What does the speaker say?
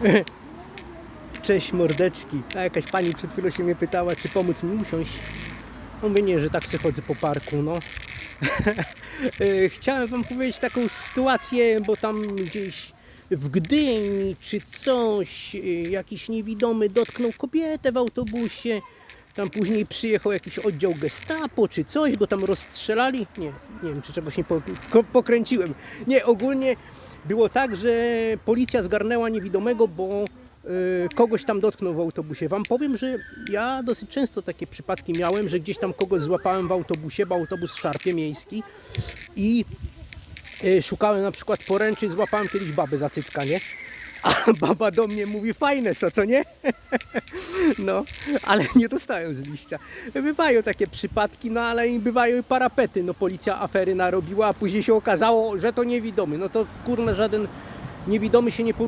Cześć mordeczki. A jakaś pani przed chwilą się mnie pytała, czy pomóc mi usiąść. Mówię nie, że tak se chodzę po parku, no. E, Chciałem wam powiedzieć taką sytuację, bo tam gdzieś w Gdyni czy coś, e, jakiś niewidomy dotknął kobietę w autobusie. Tam później przyjechał jakiś oddział gestapo czy coś, go tam rozstrzelali. Nie, nie wiem czy czegoś nie po, pokręciłem. Nie, ogólnie było tak, że policja zgarnęła niewidomego, bo y, kogoś tam dotknął w autobusie. Wam powiem, że ja dosyć często takie przypadki miałem, że gdzieś tam kogoś złapałem w autobusie, bo autobus szarpie miejski i y, szukałem na przykład poręczy, złapałem kiedyś babę za cycka, nie? A baba do mnie mówi fajne co, co nie? No, ale nie dostałem z liścia. Bywają takie przypadki, no ale i bywają i parapety. No policja afery narobiła, a później się okazało, że to niewidomy. No to kurna żaden niewidomy się nie